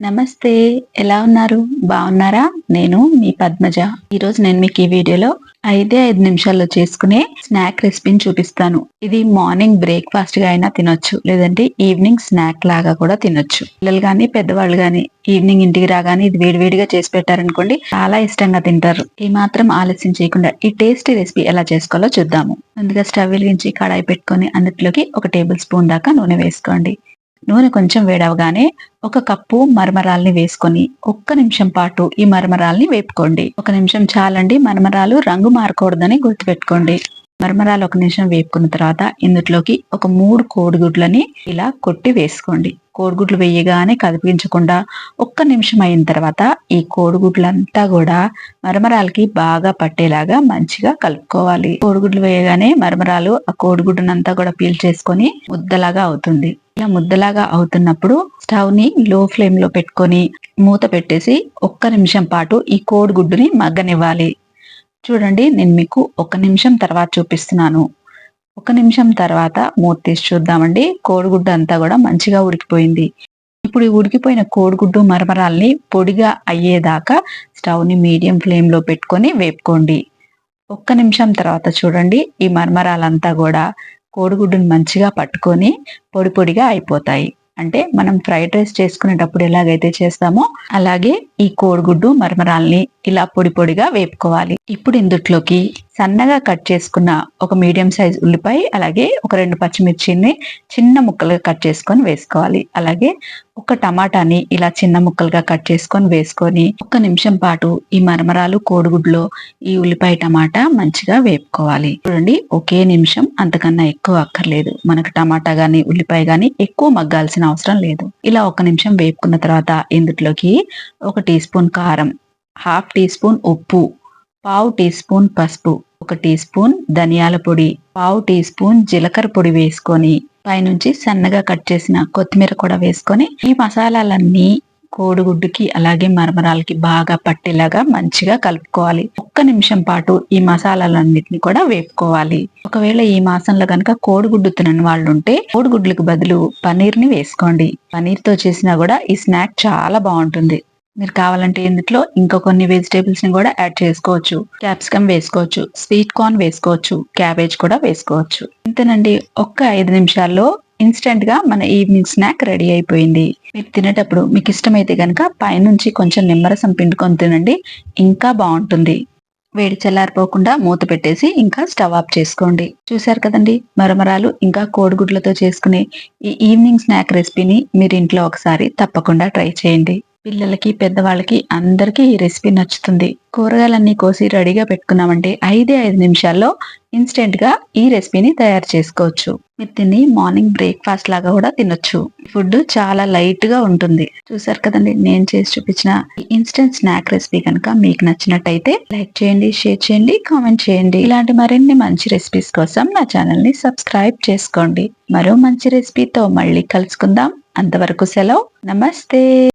నమస్తే ఎలా ఉన్నారు? బాగున్నారా? నేను మీ పద్మజ. ఈరోజు నేను మీకు ఈ వీడియోలో ఐదే ఐదు నిమిషాల్లో చేసుకునే స్నాక్ రెసిపీని చూపిస్తాను. ఇది మార్నింగ్ బ్రేక్ఫాస్ట్గా అయినా తినొచ్చు లేదంటే ఈవినింగ్ స్నాక్ లాగా కూడా తినొచ్చు. పిల్లలు కానీ పెద్దవాళ్ళు కానీ ఈవినింగ్ ఇంటికి రాగానే ఇది వేడివేడిగా చేసి పెట్టారనుకోండి చాలా ఇష్టంగా తింటారు. ఈ మాత్రం ఆలస్యం చేయకుండా ఈ టేస్టీ రెసిపీ ఎలా చేసుకోవాలో చూద్దాము. ముందుగా స్టవ్ వెలిగించి కడాయి పెట్టుకొని అందులోకి ఒక టేబుల్ స్పూన్ దాకా నూనె వేసుకోండి. నూనె కొంచెం వేడవగానే ఒక కప్పు మరమరాల్ని వేసుకొని ఒక్క నిమిషం పాటు ఈ మరమరాల్ని వేపుకోండి. ఒక నిమిషం చాలండి మరమరాలు రంగు మారకూడదని గుర్తుపెట్టుకోండి. మరమరాలు ఒక నిమిషం వేపుకున్న తర్వాత ఇందులోకి ఒక మూడు కోడిగుడ్లని ఇలా కొట్టి వేసుకోండి. కోడిగుడ్లు వేయగానే కదిపించకుండా ఒక్క నిమిషం అయిన తర్వాత ఈ కోడిగుడ్లంతా కూడా మరమరాలకి బాగా పట్టేలాగా మంచిగా కలుపుకోవాలి. కోడిగుడ్లు వేయగానే మరమరాలు ఆ కోడిగుడ్డునంతా కూడా పీల్ చేసుకొని ముద్దలాగా అవుతుంది. ఇలా ముద్దలాగా అవుతున్నప్పుడు స్టవ్ని లో ఫ్లేమ్లో పెట్టుకొని మూత పెట్టేసి ఒక్క నిమిషం పాటు ఈ కోడిగుడ్డుని మగ్గనివ్వాలి. చూడండి నేను మీకు ఒక నిమిషం తర్వాత చూపిస్తున్నాను. ఒక నిమిషం తర్వాత మూత తీసి చూద్దామండి. కోడిగుడ్డు అంతా కూడా మంచిగా ఉడికిపోయింది. ఇప్పుడు ఈ ఉడికిపోయిన కోడిగుడ్డు మరమరాల్ని పొడిగా అయ్యేదాకా స్టవ్ని మీడియం ఫ్లేమ్లో పెట్టుకొని వేపుకోండి. ఒక్క నిమిషం తర్వాత చూడండి ఈ మరమరాలంతా కూడా కోడిగుడ్డుని మంచిగా పట్టుకొని పొడి పొడిగా అయిపోతాయి. అంటే మనం ఫ్రైడ్ రైస్ చేసుకునేటప్పుడు ఎలాగైతే చేస్తామో అలాగే ఈ కోడిగుడ్డు మరమరాల్ని ఇలా పొడి పొడిగా వేపుకోవాలి. ఇప్పుడు ఇందుట్లోకి సన్నగా కట్ చేసుకున్న ఒక మీడియం సైజ్ ఉల్లిపాయ అలాగే ఒక రెండు పచ్చిమిర్చిని చిన్న ముక్కలుగా కట్ చేసుకొని వేసుకోవాలి. అలాగే ఒక టమాటాని ఇలా చిన్న ముక్కలుగా కట్ చేసుకొని వేసుకొని ఒక నిమిషం పాటు ఈ మరమరాలు కోడిగుడ్లో ఈ ఉల్లిపాయ టమాటా మంచిగా వేపుకోవాలి. చూడండి ఒకే నిమిషం అంతకన్నా ఎక్కువ అక్కర్లేదు. మనకు టమాటా గాని ఉల్లిపాయ గాని ఎక్కువ మగ్గాల్సిన అవసరం లేదు. ఇలా ఒక నిమిషం వేపుకున్న తర్వాత ఇందులోకి ఒక టీ స్పూన్ కారం హాఫ్ టీ స్పూన్ ఉప్పు పావు టీ స్పూన్ పసుపు ఒక టీ స్పూన్ ధనియాల పొడి పావు టీ స్పూన్ జీలకర్ర పొడి వేసుకొని పైనుంచి సన్నగా కట్ చేసిన కొత్తిమీర కూడా వేసుకొని ఈ మసాలాలన్నీ కోడిగుడ్డుకి అలాగే మరమరాలకి బాగా పట్టేలాగా మంచిగా కలుపుకోవాలి. ఒక్క నిమిషం పాటు ఈ మసాలాలన్నిటిని కూడా వేపుకోవాలి. ఒకవేళ ఈ మాసంలో కనుక కోడిగుడ్డు తినని వాళ్ళు ఉంటే కోడిగుడ్లకు బదులు పనీర్ని వేసుకోండి. పనీర్తో చేసినా కూడా ఈ స్నాక్ చాలా బాగుంటుంది. మీరు కావాలంటే ఇందులో ఇంకా కొన్ని వెజిటేబుల్స్ని కూడా యాడ్ చేసుకోవచ్చు. క్యాప్సికమ్ వేసుకోవచ్చు. స్వీట్ కార్న్ వేసుకోవచ్చు. క్యాబేజ్ కూడా వేసుకోవచ్చు. ఇంతేనండి. ఒక్క ఐదు నిమిషాల్లో ఇన్స్టెంట్గా మన ఈవినింగ్ స్నాక్ రెడీ అయిపోయింది. మీరు తినేటప్పుడు మీకు ఇష్టమైతే కనుక పైనుంచి కొంచెం నిమ్మరసం పిండుకొని తినండి. ఇంకా బాగుంటుంది. వేడి చల్లారిపోకుండా మూత పెట్టేసి ఇంకా స్టవ్ ఆఫ్ చేసుకోండి. చూసారు కదండి? మరమరాలు ఇంకా కోడిగుడ్లతో చేసుకునే ఈ ఈవినింగ్ స్నాక్ రెసిపీని మీరు ఇంట్లో ఒకసారి తప్పకుండా ట్రై చేయండి. పిల్లలకి పెద్దవాళ్ళకి అందరికీ ఈ రెసిపీ నచ్చుతుంది. కూరగాయలన్నీ కోసి రెడీగా పెట్టుకున్నామంటే ఐదే ఐదు నిమిషాల్లో ఇన్స్టెంట్గా ఈ రెసిపీని తయారు చేసుకోవచ్చు. మీరు తిని మార్నింగ్ బ్రేక్ఫాస్ట్ లాగా కూడా తినొచ్చు. ఫుడ్ చాలా లైట్గా ఉంటుంది. చూసారు కదండి నేను చేసి చూపించిన ఇన్స్టెంట్ స్నాక్ రెసిపీ కనుక మీకు నచ్చినట్టయితే లైక్ చేయండి షేర్ చేయండి కామెంట్ చేయండి. ఇలాంటి మరిన్ని మంచి రెసిపీస్ కోసం నా ఛానల్ని సబ్స్క్రైబ్ చేసుకోండి. మరో మంచి రెసిపీతో మళ్ళీ కలుసుకుందాం. అంతవరకు సెలవు. నమస్తే!